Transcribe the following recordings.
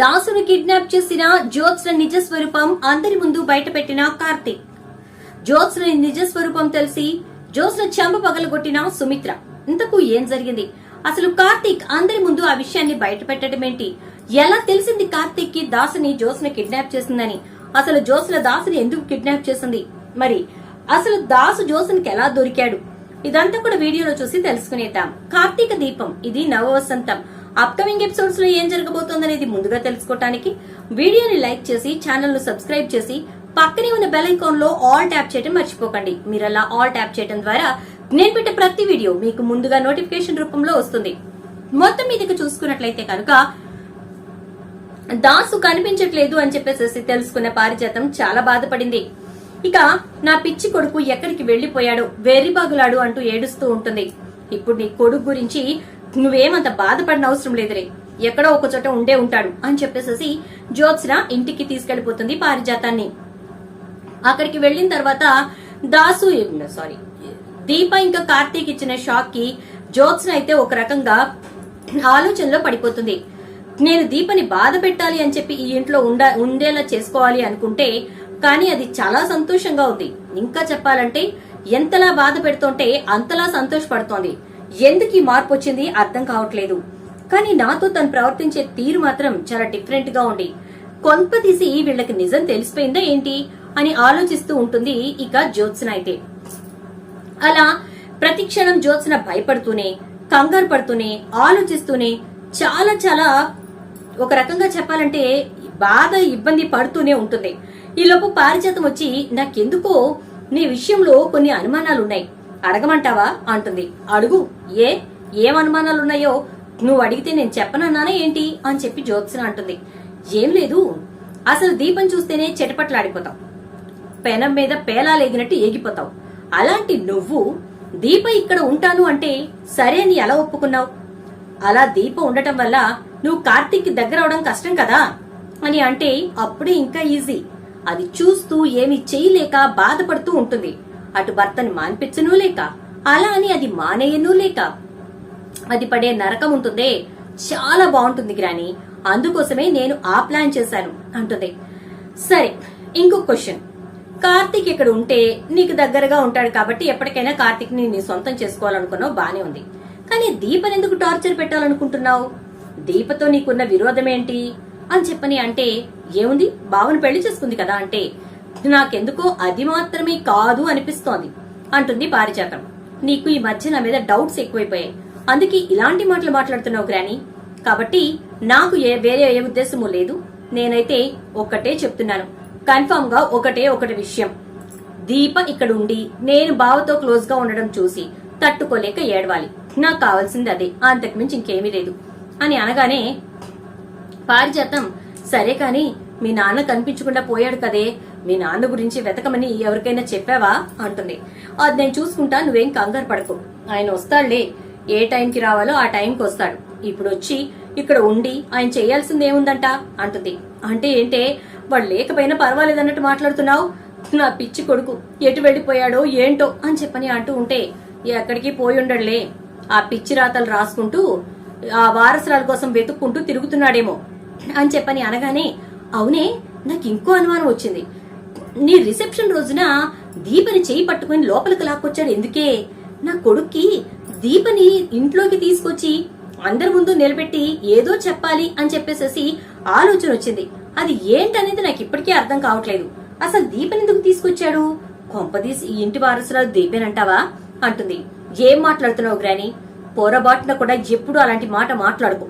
దాసును kidnap చేసిన జ్యోత్స్న నిజ స్వరూపం అందరి ముందు బయటపెట్టిన కార్తీక్. జ్యోత్స్న నిజ స్వరూపం తెలిసి జ్యోత్స్న చెంప పగలగొట్టిన సుమిత్ర. ఇంతకు ఏం జరిగింది? అసలు కార్తీక్ అందరి ముందు ఆ విషయాన్ని బయట ఏంటి ఎలా తెలిసింది కార్తీక్కి దాసుని జ్యోత్స్న కిడ్నాప్ చేసిందని? అసలు జ్యోత్స్న దాసుని ఎందుకు కిడ్నాప్ చేసింది? మరి అసలు దాసు జ్యోత్స్నకి ఎలా దొరికాడు? ఇదంతా కూడా వీడియోలో చూసి తెలుసుకునేద్దాం. కార్తీక దీపం ఇది నవవసంతం. అప్కమింగ్ ఎపిసోడ్స్లో ఏం జరగబోతోందనేది ముందుగా తెలుసుకోవటానికి వీడియోని లైక్ చేసి ఛానల్ను సబ్స్క్రైబ్ చేసి పక్కనే ఉన్న బెల్ ఐకాన్లో ఆల్ ట్యాప్ చేయడం మర్చిపోకండి. మీరు అలా ఆల్ ట్యాప్ చేయడం ద్వారా నేను పెట్టే ప్రతి వీడియో మీకు ముందుగా నోటిఫికేషన్ రూపంలో వస్తుంది. మొత్తం మీదకి చూసుకున్నట్లయితే కనుక దాసు కనిపించట్లేదు అని చెప్పేసి తెలుసుకున్న పారిజాతం చాలా బాధపడింది. ఇక నా పిచ్చి కొడుకు ఎక్కడికి వెళ్ళిపోయాడు వెర్రిబాగులాడు అంటూ ఏడుస్తూ ఉంటుంది. ఇప్పుడు నీ కొడుకు గురించి నువ్వేమంత బాధపడిన అవసరం లేదురే. ఎక్కడో ఒక చోట ఉండే ఉంటాడు అని చెప్పేసేసి జ్యోత్స్న ఇంటికి తీసుకెళ్ళిపోతుంది పారిజాతాన్ని. అక్కడికి వెళ్ళిన తర్వాత దాసు సారీ దీప ఇంకా కార్తీక్ ఇచ్చిన షాక్కి జ్యోత్స్న అయితే ఒక రకంగా ఆలోచనలో పడిపోతుంది. నేను దీపని బాధ పెట్టాలి అని చెప్పి ఈ ఇంట్లో ఉండ ఉండేలా చేసుకోవాలి అనుకుంటే కానీ అది చాలా సంతోషంగా ఉంది. ఇంకా చెప్పాలంటే ఎంతలా బాధ పెడుతుంటే అంతలా సంతోషపడుతోంది. ఎందుకు ఈ మార్పు వచ్చింది అర్థం కావట్లేదు. కానీ నాతో తను ప్రవర్తించే తీరు మాత్రం చాలా డిఫరెంట్గా ఉంది. కొంప తీసి వీళ్ళకి నిజం తెలిసిపోయిందా ఏంటి అని ఆలోచిస్తూ ఉంటుంది ఇక జ్యోత్స్న అయితే. అలా ప్రతి క్షణం జ్యోత్స్న భయపడుతూనే కంగారు పడుతూనే ఆలోచిస్తూనే చాలా చాలా ఒక రకంగా చెప్పాలంటే బాధ ఇబ్బంది పడుతూనే ఉంటుంది. ఈలోపు పారిజాతం వచ్చి నాకెందుకో నీ విషయంలో కొన్ని అనుమానాలున్నాయి. అడగమంటావా? అంటుంది. అడుగు. ఏ? ఏం అనుమానాలున్నాయో నువ్వు అడిగితే నేను చెప్పనన్నానా ఏంటి? అని చెప్పి జ్యోత్సన అంటుంది. ఏం లేదు. అసలు దీపం చూస్తేనే చెటపట్లాడిపోతావు పెనం మీద పేలాలేగినట్టు ఏగిపోతావు అలాంటి నువ్వు దీప ఇక్కడ ఉంటాను అంటే సరే అని ఎలా ఒప్పుకున్నావు? అలా దీప ఉండటం వల్ల నువ్వు కార్తీక్ దగ్గర అవడం కష్టం కదా? అని అంటే అప్పుడే ఇంకా ఈజీ. అది చూస్తూ ఏమి చేయలేక బాధపడుతూ ఉంటుంది. అటు భర్తను మాన్పించనూ లేక అలా అని అది మానేయనూ లేక. అది పడే నరకం ఉంటుందే. చాలా బాగుంటుంది గ్రాని. అందుకోసమే నేను ఆ ప్లాన్ చేశాను అంటుంది. సరే ఇంకొక క్వశ్చన్. కార్తీక్ ఇక్కడ ఉంటే నీకు దగ్గరగా ఉంటాడు కాబట్టి ఎప్పటికైనా కార్తీక్ని నీ సొంతం చేసుకోవాలనుకున్నావు బానే ఉంది. కానీ దీపని ఎందుకు టార్చర్ పెట్టాలనుకుంటున్నావు? దీపతో నీకున్న విరోధం ఏంటి అని చెప్పని అంటే ఏముంది? బావను పెళ్ళి చేసుకుంది కదా అంటే నాకెందుకో అది మాత్రమే కాదు అనిపిస్తోంది అంటుంది పారిజాతం. నీకు ఈ మధ్య నా మీద డౌట్స్ ఎక్కువైపోయాయి. అందుకే ఇలాంటి మాటలు మాట్లాడుతున్నావు గ్రాని. కాబట్టి నాకు ఏ వేరే ఏ ఉద్దేశము లేదు. నేనైతే ఒక్కటే చెప్తున్నాను. కన్ఫర్మ్గా ఒకటే ఒకటి విషయం. దీప ఇక్కడ ఉండి నేను బావతో క్లోజ్గా ఉండడం చూసి తట్టుకోలేక ఏడవాలి. నాకు కావాల్సింది అదే అంతకుమించి ఇంకేమీ లేదు అని అనగానే పారిజాతం సరే కాని మీ నాన్న కనిపించకుండా పోయాడు కదే. మీ నాన్న గురించి వెతకమని ఎవరికైనా చెప్పావా? అంటుంది. అది నేను చూసుకుంటా నువ్వేం కంగారు పడకు. ఆయన వస్తాడులే. ఏ టైంకి రావాలో ఆ టైంకి వస్తాడు. ఇప్పుడు వచ్చి ఇక్కడ ఉండి ఆయన చేయాల్సింది ఏముందంట? అంటుంది. అంటే ఏంటే? వాడు లేకపోయినా పర్వాలేదన్నట్టు మాట్లాడుతున్నావు? నా పిచ్చి కొడుకు ఎటు వెళ్ళిపోయాడో ఏంటో అని చెప్పని అంటూ ఉంటే ఎక్కడికి పోయి ఉండడులే. ఆ పిచ్చి రాతలు రాసుకుంటూ ఆ వారసురాల కోసం వెతుక్కుంటూ తిరుగుతున్నాడేమో అని చెప్పని అనగానే అవునే నాకు ఇంకో అనుమానం వచ్చింది. నీ రిసెప్షన్ రోజున దీపని చేయి పట్టుకుని లోపలికి లాక్కొచ్చాడు. ఎందుకే? నా కొడుక్కి దీపని ఇంట్లోకి తీసుకొచ్చి అందరి ముందు నిలబెట్టి ఏదో చెప్పాలి అని చెప్పేసేసి ఆలోచన వచ్చింది. అది ఏంటనేది నాకు ఇప్పటికీ అర్థం కావట్లేదు. అసలు దీపని ఎందుకు తీసుకొచ్చాడు? కొంపదీసి ఇంటి వారసురాలు దీపేనంటావా? అంటుంది. ఏం మాట్లాడుతున్నావు గ్రాని? పొరబాటున కూడా ఎప్పుడు అలాంటి మాట మాట్లాడుకో.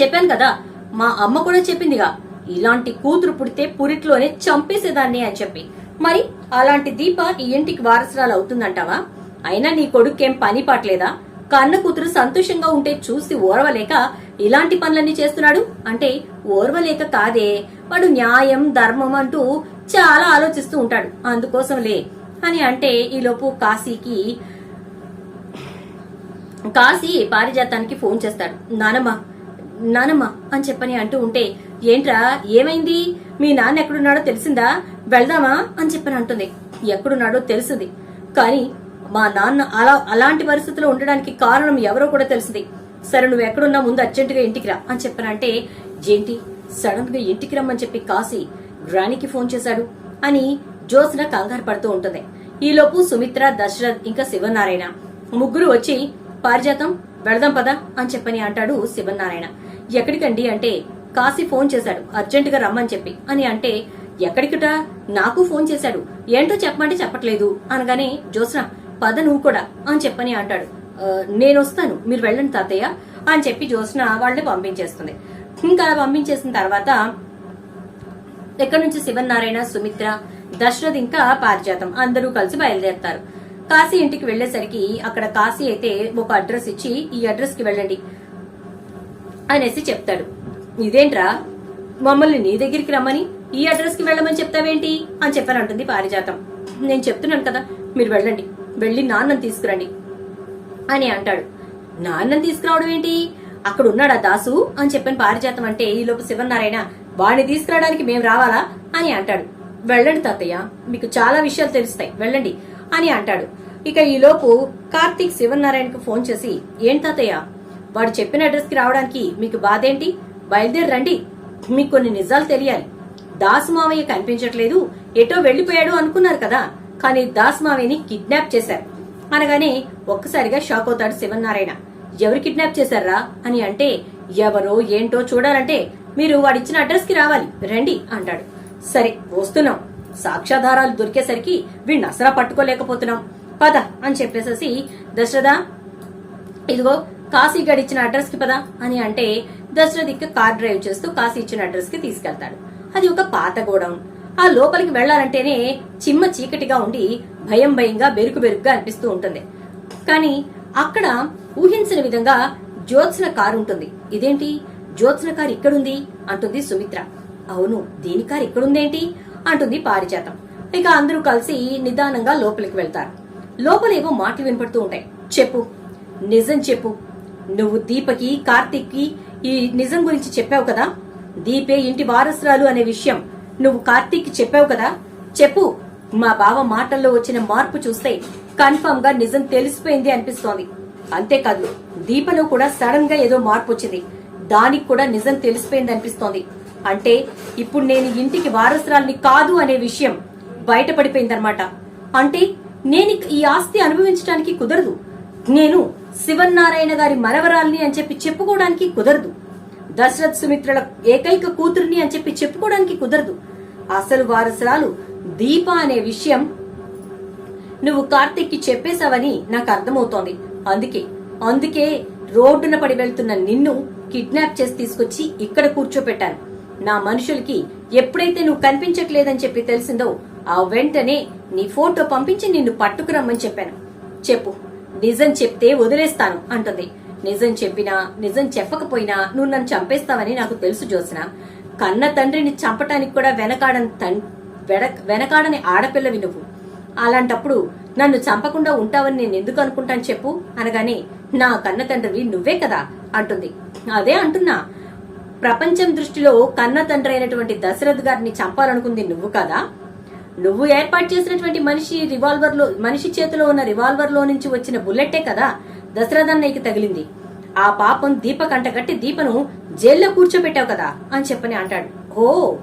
చెప్పాను కదా మా అమ్మ కూడా చెప్పిందిగా. ఇలాంటి కూతురు పుడితే పురిట్లోనే చంపేసేదాన్ని అని చెప్పి. మరి అలాంటి దీప ఈ ఇంటికి వారసురాలు అవుతుందంటావా? అయినా నీ కొడుకేం పని పాటలేదా? కన్న కూతురు సంతోషంగా ఉంటే చూసి ఓర్వలేక ఇలాంటి పనులన్నీ చేస్తున్నాడు? అంటే ఓర్వలేక కాదే వాడు న్యాయం ధర్మం అంటూ చాలా ఆలోచిస్తూ ఉంటాడు. అందుకోసంలే అని అంటే ఈలోపు కాశీకి కాశీ పారిజాతానికి ఫోన్ చేస్తాడు. నానమ్మ నానమ్మ అని చెప్పని అంటూ ఉంటే ఏంట్రా ఏమైంది? మీ నాన్న ఎక్కడున్నాడో తెలిసిందా? వెళ్దామా? అని చెప్పని అంటుంది. ఎక్కడున్నాడో తెలిసింది. కానీ మా నాన్న అలా అలాంటి పరిస్థితిలో ఉండడానికి కారణం ఎవరో కూడా తెలిసింది. సరే నువ్వు ఎక్కడున్నా ముందు అర్జెంటుగా ఇంటికి రా అని చెప్పనంటే ఏంటి సడన్గా ఇంటికి రమ్మని చెప్పి కాసి గ్రానికి ఫోన్ చేశాడు అని జ్యోత్స్న కంగారు పడుతూ ఉంటుంది. ఈలోపు సుమిత్ర దశరథ్ ఇంకా శివనారాయణ ముగ్గురు వచ్చి పారిజాతం వెళదాం పదా అని చెప్పని అంటాడు శివనారాయణ. ఎక్కడికండి? అంటే కాశీ ఫోన్ చేశాడు. అర్జెంటుగా రమ్మని చెప్పి. అని అంటే ఎక్కడికిట? నాకు ఫోన్ చేశాడు. ఏంటో చెప్పమంటే చెప్పట్లేదు. అనగానే జ్యోత్స్న పద నువ్వు కూడా అని చెప్పని అంటాడు. నేను వస్తాను. మీరు వెళ్ళండి తాతయ్య అని చెప్పి జ్యోత్స్న వాళ్ళని పంపించేస్తుంది. ఇంకా అలా పంపించేసిన తర్వాత ఎక్కడి నుంచి శివనారాయణ సుమిత్ర దశరథ్ ఇంకా పారిజాతం. అందరూ కలిసి బయలుదేరతారు. కాశీ ఇంటికి వెళ్ళేసరికి అక్కడ కాశీ అయితే ఒక అడ్రస్ ఇచ్చి ఈ అడ్రస్కి వెళ్ళండి అనేసి చెప్తాడు. ఇదేంట్రా? మమ్మల్ని నీ దగ్గరికి రమ్మని ఈ అడ్రస్కి వెళ్ళమని చెప్తావేంటి? అని చెప్పారంటుంది పారిజాతం. నేను చెప్తున్నాను కదా మీరు వెళ్ళండి. వెళ్ళి నాన్నని తీసుకురండి. అని అంటాడు. నాన్నని తీసుకురావడం ఏంటి? అక్కడ ఉన్నాడా దాసు? అని చెప్పని పారిజాతం అంటే ఈలోపు శివనారాయణ వాడిని తీసుకురావడానికి మేము రావాలా? అని అంటాడు. వెళ్ళండి తాతయ్య మీకు చాలా విషయాలు తెలుస్తాయి. వెళ్ళండి. అని అంటాడు. ఇక ఈలోపు కార్తీక్ శివనారాయణకు ఫోన్ చేసి ఏం తాతయ్య? వాడు చెప్పిన అడ్రస్కి రావడానికి మీకు బాధేంటి? బయలుదేరి రండి మీకు కొన్ని నిజాలు తెలియాలి. దాస్ మావయ్య కనిపించట్లేదు. ఎటో వెళ్ళిపోయాడు అనుకున్నారు కదా. కానీ దాస్ మావయ్యని కిడ్నాప్ చేశారు. అనగానే ఒక్కసారిగా షాక్ అవుతాడు శివనారాయణ ఎవరు కిడ్నాప్ చేశారా అని అంటే ఎవరో ఏంటో చూడాలంటే మీరు వాడిచ్చిన అడ్రస్కి రావాలి. రండి అంటాడు. సరే వస్తున్నాం. సాక్ష్యాధారాలు దొరికేసరికి వీడిని అసరా పట్టుకోలేకపోతున్నాం. పద అని చెప్పేసేసి దశరథ ఇదిగో కాశీ గడిచ్చిన అడ్రస్కి పదా అని అంటే దశరథికి కార్ డ్రైవ్ చేస్తూ కాశీ ఇచ్చిన అడ్రస్కి తీసుకెళ్తాడు. అది ఒక పాత గోడౌన్. ఆ లోపలికి వెళ్ళాలంటేనే చిమ్మ చీకటిగా ఉండి భయం భయంగా బెరుకు బెరుకుగా అనిపిస్తూ ఉంటుంది. కానీ అక్కడ ఊహించిన విధంగా జ్యోత్స్న కారు ఉంటుంది. ఇదేంటి? జ్యోత్స్న కారు ఇక్కడుంది? అంటుంది సుమిత్ర. అవును దీని కారు ఇక్కడుందేంటి? అంటుంది పారిజాతం. ఇక అందరూ కలిసి నిదానంగా లోపలికి వెళ్తారు. లోపలేవో మాటలు వినపడుతూ ఉంటాయి. చెప్పు. నిజం చెప్పు. నువ్వు దీపకి కార్తీక్కి ఈ నిజం గురించి చెప్పావు కదా? దీపే ఇంటి వారసురాలు అనే విషయం నువ్వు కార్తీక్ చెప్పావు కదా? చెప్పు. మా బావ మాటల్లో వచ్చిన మార్పు చూస్తే కన్ఫర్మ్గా నిజం తెలిసిపోయింది అనిపిస్తోంది. అంతేకాదు దీపలో కూడా సడన్గా ఏదో మార్పు వచ్చింది. దానికి కూడా నిజం తెలిసిపోయింది అనిపిస్తోంది. అంటే ఇప్పుడు నేను ఇంటికి వారసురాల్ని కాదు అనే విషయం బయటపడిపోయిందనమాట అంటే నేను ఈ ఆస్తి అనుభవించడానికి కుదరదు. నేను శివన్నారాయణ గారి మనవరాల్ని అని చెప్పి చెప్పుకోవడానికి కుదరదు. దశరథ్ సుమిత్రల ఏకైక కూతుర్ని అని చెప్పి చెప్పుకోవడానికి కుదరదు. అసలు వారసురాలు దీప అనే విషయం నువ్వు కార్తిక్కి చెప్పేశావని నాకు అర్థమవుతోంది. అందుకే అందుకే రోడ్డున పడి వెళ్తున్న నిన్ను కిడ్నాప్ చేసి తీసుకొచ్చి ఇక్కడ కూర్చోపెట్టాను. నా మనుషులకి ఎప్పుడైతే నువ్వు కనిపించట్లేదని చెప్పి తెలిసిందో ఆ వెంటనే నీ ఫోటో పంపించి నిన్ను పట్టుకురమ్మని చెప్పాను. చెప్పు. నిజం చెప్తే వదిలేస్తాను అంటుంది. నిజం చెప్పినా నిజం చెప్పకపోయినా నువ్వు నన్ను చంపేస్తావని నాకు తెలుసు జోసిన కన్న తండ్రిని చంపటానికి కూడా వెనకాడని తన్- వెనకాడని ఆడపిల్లవి నువ్వు. అలాంటప్పుడు నన్ను చంపకుండా ఉంటావని నేను ఎందుకు అనుకుంటాను చెప్పు? అనగానే నా కన్న తండ్రివి నువ్వే కదా అంటుంది. అదే అంటున్నా. ప్రపంచం దృష్టిలో కన్న తండ్రి అయినటువంటి దశరథ్ గారిని చంపాలనుకుంది నువ్వు కదా? నువ్వు ఏర్పాటు చేసినటువంటి మనిషి రివాల్వర్లో మనిషి చేతిలో ఉన్న రివాల్వర్లో నుంచి వచ్చిన బుల్లెట్టే కదా దశరథ్ అన్నయ్యకి తగిలింది. ఆ పాపం దీప కంటగట్టి దీపను జైల్లో కూర్చోబెట్టావు కదా అని చెప్పని అంటాడు. ఓ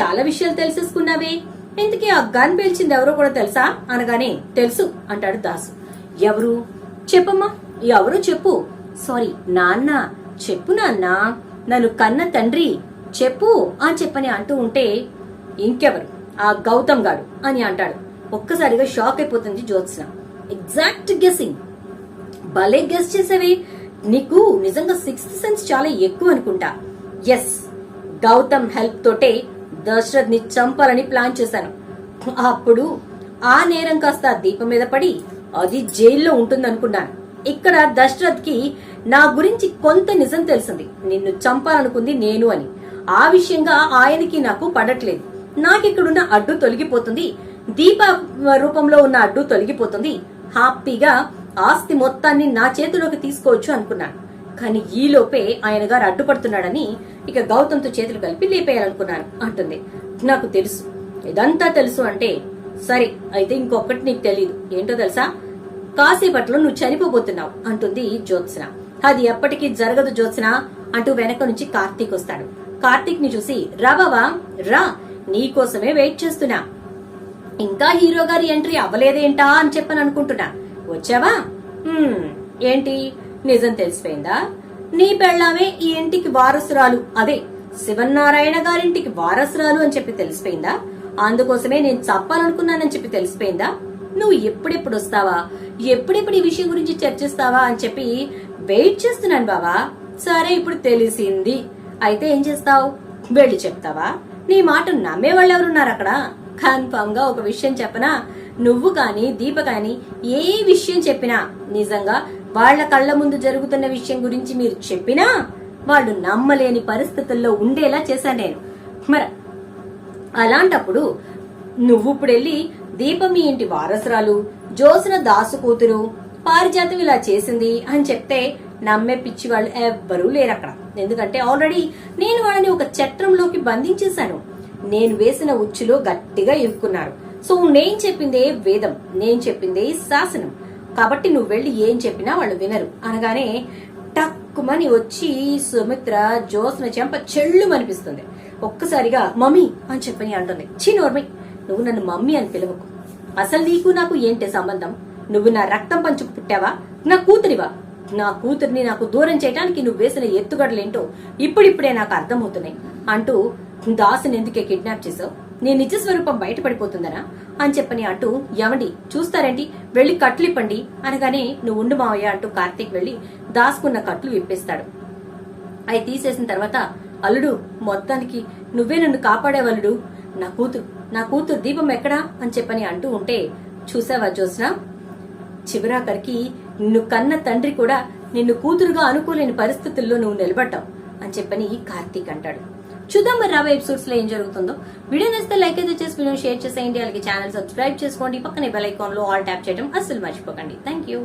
చాలా విషయాలు తెలిసేసుకున్నావే. ఇంతకీ ఆ గన్ పేల్చింది ఎవరో కూడా తెలుసా? అనగానే తెలుసు అంటాడు దాసు. ఎవరు? చెప్పమ్మా. ఎవరు? చెప్పు. సారీ నాన్న. చెప్పు నాన్న. నన్ను కన్న తండ్రి. చెప్పు అని చెప్పని అంటూ ఉంటే ఇంకెవరు? ఆ గౌతమ్ గాడు అని అంటాడు. ఒక్కసారిగా షాక్ అయిపోతుంది జ్యోత్స్న. ఎగ్జాక్ట్ గెస్సింగ్ భలే గెస్ చేసేవి. నీకు నిజంగా సిక్స్త్ సెన్స్ చాలా ఎక్కువ అనుకుంటా. ఎస్ గౌతమ్ హెల్ప్ తోటే దశరథ్ని చంపాలని ప్లాన్ చేశాను. అప్పుడు ఆ నేరం కాస్త దీపం మీద పడి అది జైల్లో ఉంటుందనుకున్నాను. ఇక్కడ దశరథ్కి నా గురించి కొంత నిజం తెలిసింది. నిన్ను చంపాలనుకుంది నేను అని. ఆ విషయంగా ఆయనకి నాకు పడట్లేదు. నాకిక్కడున్న అడ్డు తొలగిపోతుంది. దీప రూపంలో ఉన్న అడ్డు తొలగిపోతుంది. హ్యాపీగా ఆస్తి మొత్తాన్ని నా చేతిలోకి తీసుకోవచ్చు అనుకున్నాను కానీ ఈలోపే ఆయన గారు అడ్డుపడుతున్నాడని ఇక గౌతమ్తో చేతులు కలిపి లేపేయాలనుకున్నాను అంటుంది. నాకు తెలుసు. ఇదంతా తెలుసు అంటే సరే అయితే ఇంకొకటి నీకు తెలియదు ఏంటో తెలుసా? కాసేపట్లో నువ్వు చనిపోబోతున్నావు అంటుంది జ్యోత్స్న. అది ఎప్పటికీ జరగదు జ్యోత్స్న అంటూ వెనక నుంచి కార్తీక్ వస్తాడు. కార్తీక్ని చూసి రా బావా రా. నీకోసమే వెయిట్ చేస్తున్నా. ఇంకా హీరో గారి ఎంట్రీ అవ్వలేదేంటా అని చెప్పని అనుకుంటున్నా వచ్చావా ఏంటి? నిజం తెలిసిపోయిందా? నీ పెళ్ళామే ఈ ఇంటికి వారసురాలు. అదే శివనారాయణ గారింటికి వారసురాలు అని చెప్పి తెలిసిపోయిందా? అందుకోసమే నేను చెప్పాలనుకున్నానని చెప్పి తెలిసిపోయిందా? నువ్వు ఎప్పుడెప్పుడు వస్తావా? ఎప్పుడెప్పుడు ఈ విషయం గురించి చర్చిస్తావా అని చెప్పి వెయిట్ చేస్తున్నాను బావా. సరే ఇప్పుడు తెలిసింది. అయితే ఏం చేస్తావు? వెళ్ళి చెప్తావా? నీ మాట నమ్మే వాళ్ళు ఎవరున్నారు అక్కడ? కన్ఫామ్గా ఒక విషయం చెప్పనా? నువ్వు కాని దీప కాని ఏ విషయం చెప్పినా నిజంగా వాళ్ళ కళ్ళ ముందు జరుగుతున్న విషయం గురించి మీరు చెప్పినా వాళ్ళు నమ్మలేని పరిస్థితుల్లో ఉండేలా చేశాను నేను. మరి అలాంటప్పుడు నువ్వు ఇప్పుడు వెళ్ళి దీపం మీ ఇంటి వారసురాలు జోసిన దాసు కూతురు పారిజాతం ఇలా చేసింది అని చెప్తే నమ్మే పిచ్చి వాళ్ళు ఎవ్వరూ లేరు అక్కడ. ఎందుకంటే ఆల్రెడీ నేను వాళ్ళని ఒక చట్రంలోకి బంధించేశాను. నేను వేసిన ఉచ్చులో గట్టిగా ఇరుక్కున్నారు. సో నేను చెప్పిందే వేదం నేను చెప్పిందే శాసనం. కాబట్టి నువ్వు వెళ్ళి ఏం చెప్పినా వాళ్ళు వినరు. అనగానే టక్కుమని వచ్చి సుమిత్ర జోస్న చెంప చెళ్ళు అనిపిస్తుంది ఒక్కసారిగా మమ్మీ అని చెప్పని అంటుంది. చిన్నోర్మి నువ్వు నన్ను మమ్మీ అని పిలవకు. అసలు నీకు నాకు ఏంటి సంబంధం? నువ్వు నా రక్తం పంచుకు పుట్టావా? నా కూతురివా? నా కూతుర్ని నాకు దూరం చేయడానికి నువ్వు వేసిన ఎత్తుగడలేంటో ఇప్పుడిప్పుడే నాకు అర్థమవుతున్నాయి. అంటూ దాసుని ఎందుకే కిడ్నాప్ చేసావు నీ నిజ స్వరూపం బయటపడిపోతుందనా అని చెప్పని అంటూ ఎవండి చూస్తారండి వెళ్ళి కట్లు ఇప్పండి. అనగానే నువ్వు ఉండు మావయ్య అంటూ కార్తీక్ వెళ్ళి దాసుకున్న కట్లు విప్పేస్తాడు. అవి తీసేసిన తర్వాత అల్లుడు మొత్తానికి నువ్వే నన్ను కాపాడేవల్లుడు నా కూతురు నా కూతురు దీపం ఎక్కడా? అని చెప్పని అంటూ ఉంటే చూసావా జోస్న చివరాఖరికి నిన్ను కన్న తండ్రి కూడా నిన్ను కూతురుగా అనుకోలేని పరిస్థితుల్లో నువ్వు నిలబడ్డావు అని చెప్పని కార్తీక్ అంటాడు. చూద్దాం మరి రాబోయే ఎపిసోడ్స్లో ఏం జరుగుతుందో. వీడియో నచ్చితే లైక్ అయితే చేసి వీడియో షేర్ చేసేయండి. అలాగే ఛానల్ సబ్స్క్రైబ్ చేసుకోండి. పక్కనే బెల్ ఐకాన్లో ఆల్ ట్యాప్ చేయడం అస్సలు మర్చిపోకండి. Thank you